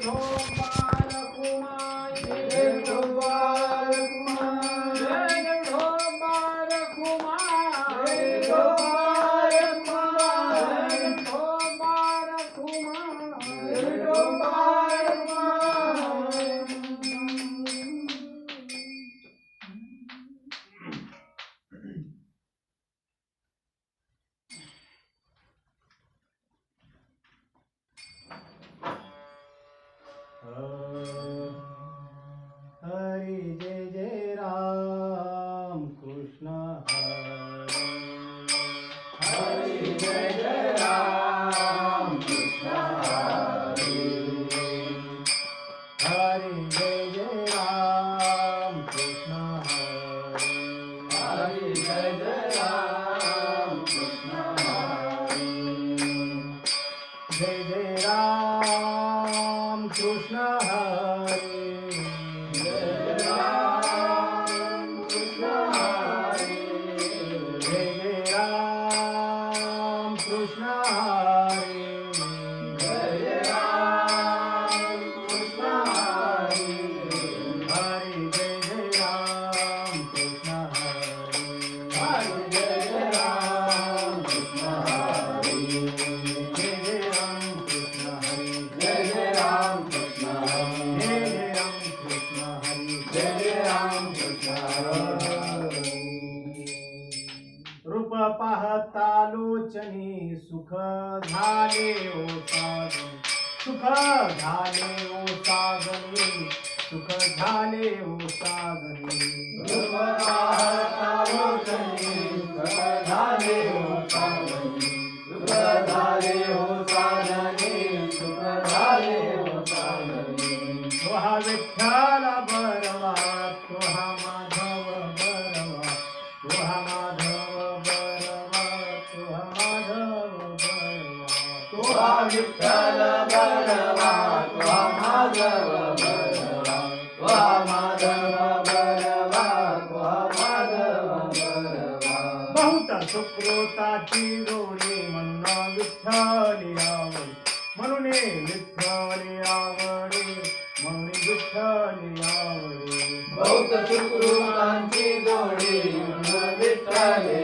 Senhor. शुक्रांची गोडी विठ्ठल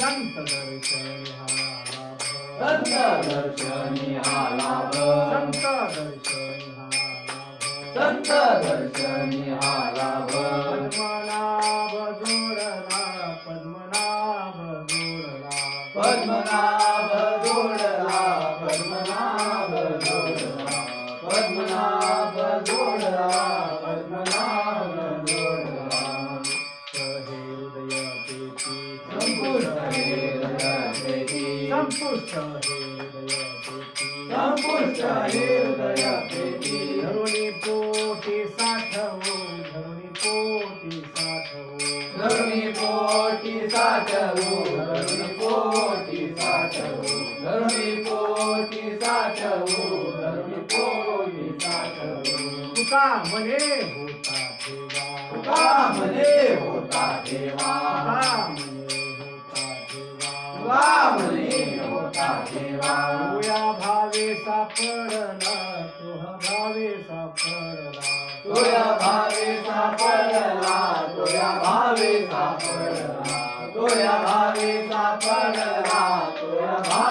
संत दर्शनी हा लाभ. संत दर्शनी हा लाभ. पोटी साठवो धरुणी पोटी साठवो धरुणी पोटी साठवो धरुणी पोटी साठवो. धरुणी पोटी साठवो तुका मने होता देवा. तुका मने होता देवा. तुया भावे सापडला तुहा भावे सापडला तुया भावे सापडला तुया भावे सापडला तुया भावे सापडला तुया भावे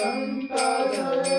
ಸಂತದರ್ಶ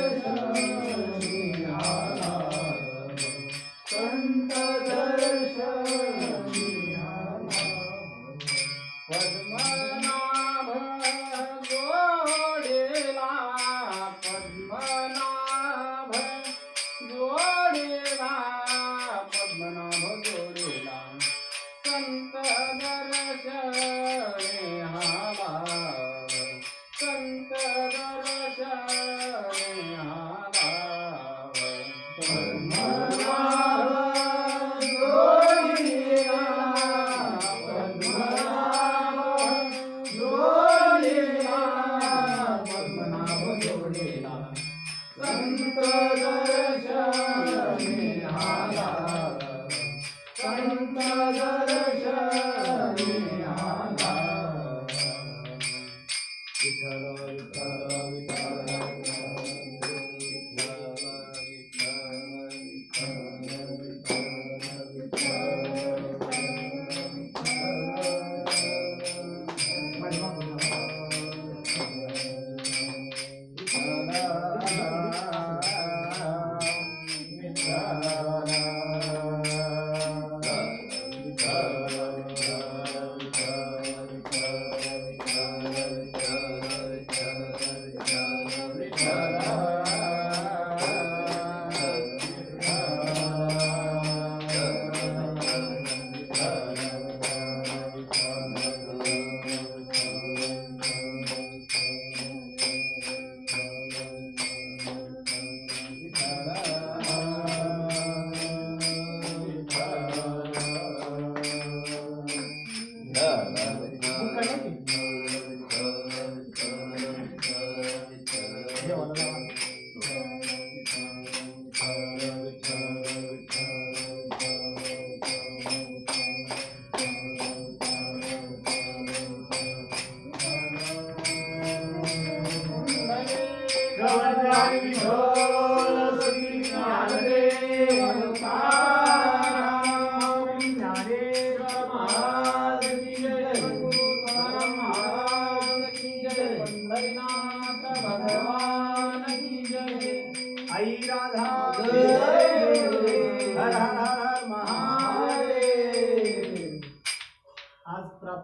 मुक्का नाही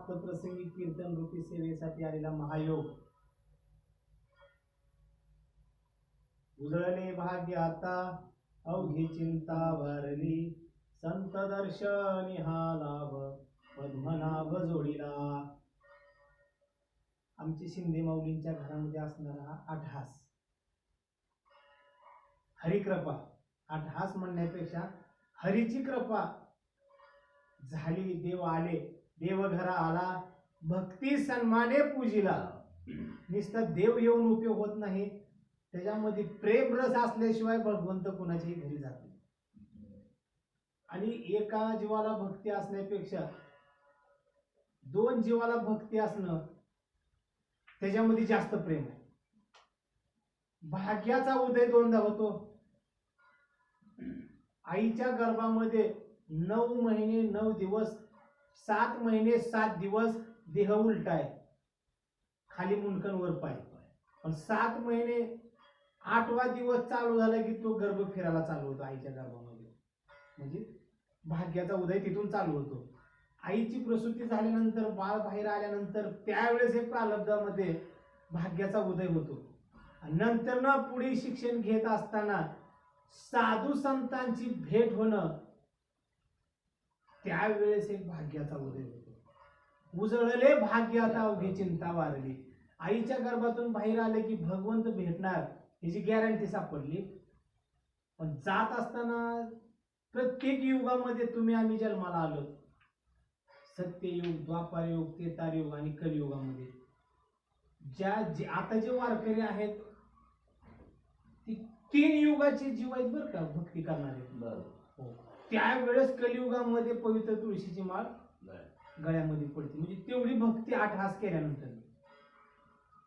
प्राप्त प्रसंगी कीर्तन रूपी सेवेसाठी आलेला महायोग. उजळले भाग्य आता अवघी चिंता भरली. संत दर्शनी हा लाभ पद्मनाभ जोडीला. आमची शिंदे माऊलींच्या घरामध्ये असणारा हा आठहास हरिकृपा. आठहास म्हणण्यापेक्षा हरीची कृपा. झाली देव आले. देवघरा आला भक्ती सन्माने पूजिला. नुसतं देव येऊन उपयोग होत नाही. त्याच्यामध्ये प्रेम रस असल्याशिवाय भगवंत कुणाच्याही घरी जात नाही. आणि एका जीवाला भक्ती असण्यापेक्षा दोन जीवाला भक्ती असणं त्याच्यामध्ये जास्त प्रेम आहे. भाग्याचा उदय दोनदा होतो. आईच्या गर्भामध्ये नऊ महिने नऊ दिवस सात महिने सात दिवस देह उलटाय आहे. खाली मुंडकन वर पाय. पण सात महिने आठवा दिवस चालू झाला की तो गर्भ फिरायला चालू होतो आईच्या गर्भामध्ये. म्हणजे भाग्याचा उदय तिथून चालू होतो. आईची प्रसूती झाल्यानंतर बाळ बाहेर आल्यानंतर त्यावेळेस हे प्रारब्धामध्ये भाग्याचा उदय होतो. आणि नंतर ना पुढे शिक्षण घेत असताना साधू संतांची भेट होणं त्यावेळेस एक भाग्याचा उदय होतो. उजळले भाग्य आता अवघी चिंता वारली. आईच्या गर्भातून बाहेर आले की भगवंत भेटणार याची गॅरंटी सापडली. पण जात असताना प्रत्येक युगामध्ये तुम्ही आम्ही जन्माला आलो. सत्ययुग द्वापार युग तेतार युग आणि कलियुगामध्ये. ज्या जे आता जे वारकरी आहेत ती तीन युगाचे जीव आहेत बरं का भक्ती करणारे. हो. त्यावेळेस कलियुगामध्ये पवित्र तुळशीची माळ गळ्यामध्ये पडते. म्हणजे तेवढी भक्ती आठहास केल्यानंतर.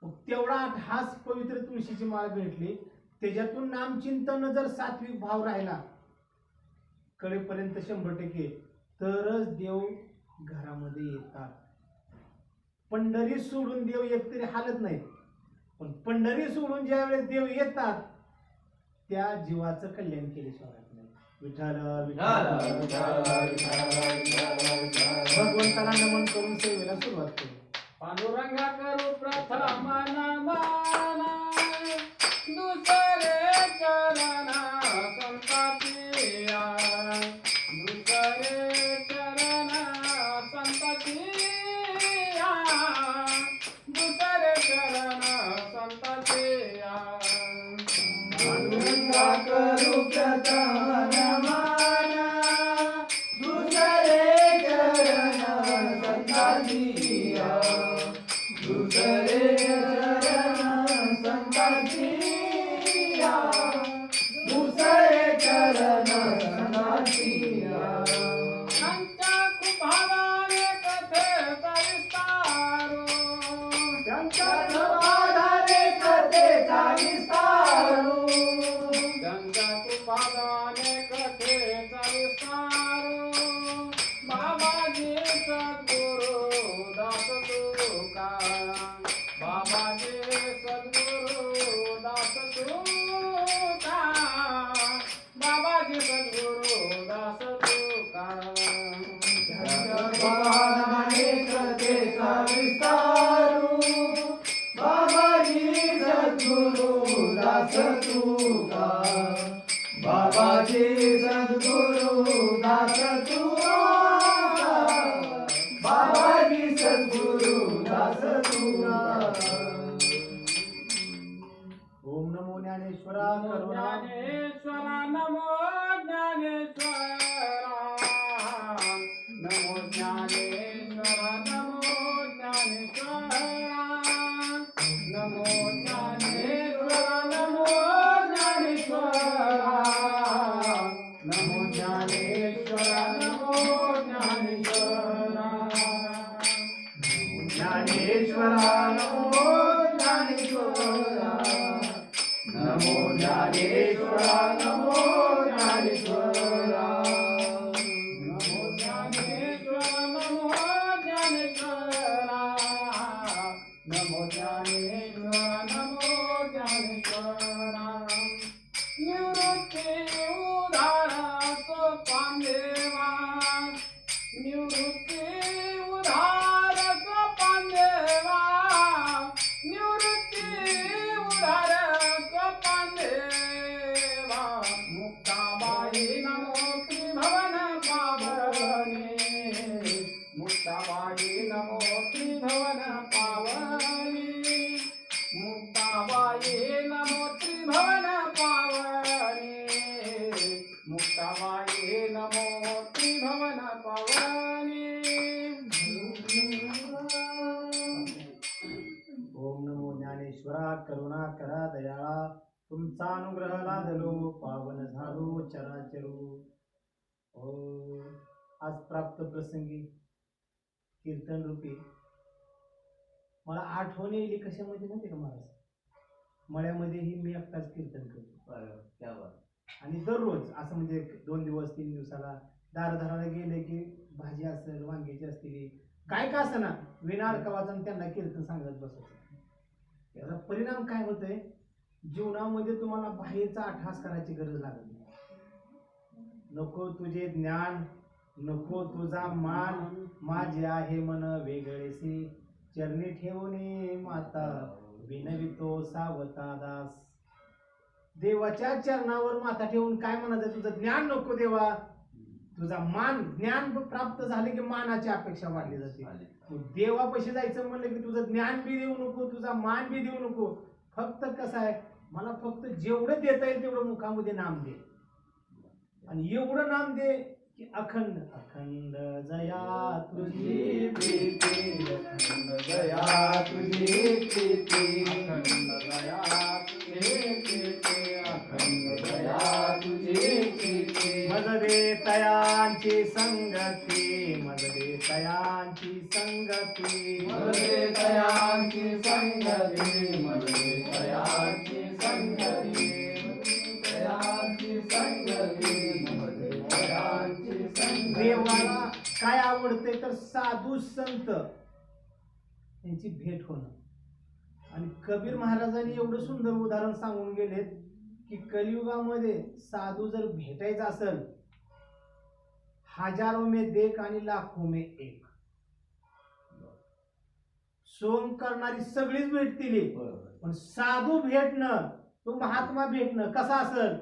मग तेवढा आठहास पवित्र तुळशीची माळ भेटली त्याच्यातून नामचिंतन जर सात्विक भाव राहिला कळेपर्यंत शंभर टक्के तरच देव घरामध्ये येतात. पंढरी सोडून देव एकतरी हालत नाहीत. पण पंढरी सोडून ज्या वेळेस देव येतात त्या जीवाचं कल्याण केल्याशिवाय. नाही विठाल विठाल भगवंताला नमन करून सेवेला सुरुवात करू पांडुरंगा करू प्रथम नमन तुमचा अनुग्रह लादलो पावन झालो चराचरो. ओ आज प्राप्त प्रसंगी कीर्तन रूपी. मला आठवण येईल कशामध्ये माहिती का महाराज? मळ्यामध्येही मी एकटाच कीर्तन करतो. क्या बात. आणि दररोज असं म्हणजे दोन दिवस तीन दिवसाला दार धरायला गेले की भाजी असेल वांग्याची असतील काय का असं ना विना अडकावाचं आणि त्यांना कीर्तन सांगत बसायचं. याचा परिणाम काय होतोय? जीवनामध्ये तुम्हाला बाहेरचा अठ्ठास करायची गरज लागत नाही. नको तुझे ज्ञान नको तुझा मान माझे आहे मन वेगळेसे. चरणी ठेवणे माता विनवितो सावता दास. देवाच्या चरणावर माथा ठेवून काय म्हणायचं? तुझं ज्ञान नको देवा. तुझा मान ज्ञान प्राप्त झाले की मानाची अपेक्षा वाढली जाते. तू देवापाशी जायचं म्हणलं की तुझं ज्ञान बी देऊ नको तुझा मान बी देऊ नको. फक्त कसं आहे? मला फक्त जेवढं देता येईल तेवढं मुखामध्ये नाम दे. आणि एवढं नाम दे की अखंड. अखंड जया तुझी प्रीती अखंड दया तुझी प्रीती. अखंड दया तुझी प्रीती मजरे तयांची संगती मजरे तयांची संगती. संगती मधुरे दयांची काय आवडते तर साधू संत. यांची भेट होणं. आणि कबीर महाराजांनी एवढं सुंदर उदाहरण सांगून गेलेत की कलियुगामध्ये साधू जर भेटायचा असेल हजारो में देख आणि लाखो में एक. सोंग करणारी सगळीच भेटतील. पण साधू भेटणं तो महात्मा भेटणं कसा असेल?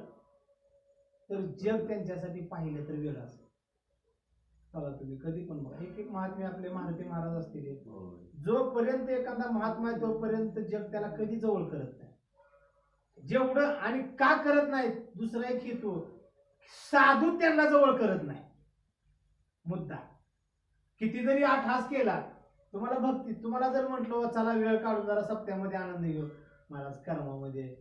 तर जग त्यांच्यासाठी पाहिलं तर वेळ असेल. बघा तुम्ही. कधी पण बघा. एक एक महात्मे आपले महारथी महाराज असतील होय. जोपर्यंत एखादा महात्मा आहे तोपर्यंत जग त्याला कधी जवळ करत नाही. जेवढं आणि का करत नाही दुसरा एक हेतू साधू त्यांना जवळ करत नाही. मुद्दा. किती जरी आठास केला. तुम्हाला भक्ती तुम्हाला जर म्हटलं चला वेळ काढून जरा सप्त्यामध्ये आनंद घेऊ. महाराज कर्मामध्ये.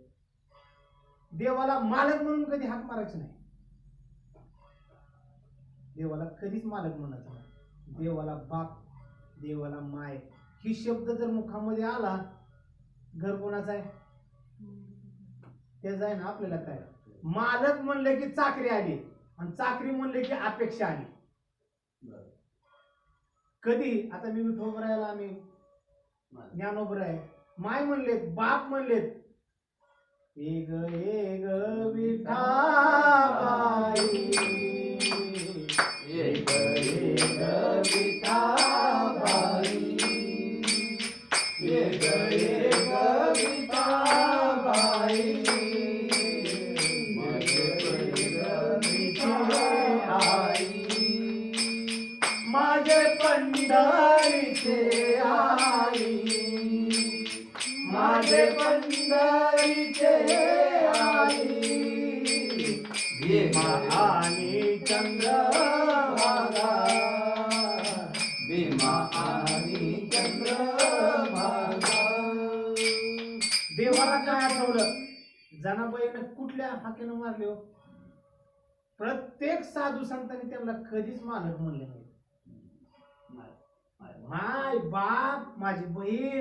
देवाला मालक म्हणून कधी हाक मारायचं नाही. देवाला कधीच मालक म्हणायचं नाही. देवाला बाप देवाला माय ही शब्द जर मुखामध्ये आला घर कोणाचा आहे? त्याचा आहे ना आपल्याला काय? मालक म्हणलं की चाकरी आली आणि चाकरी म्हणले की अपेक्षा आली. कधी? आता मी विठोबरायला आम्ही. ज्ञानोबराय माय म्हणलेत बाप म्हणलेत एक एक विठाबाई पंढरीची आई माझे आई पंढरीचे आई भीमा जनाबाईनं कुठल्या हाकेनं मारले हो? प्रत्येक साधू संतांनी त्यांना कधीच मालक म्हणले नाही. माय बाप माझी बहीण.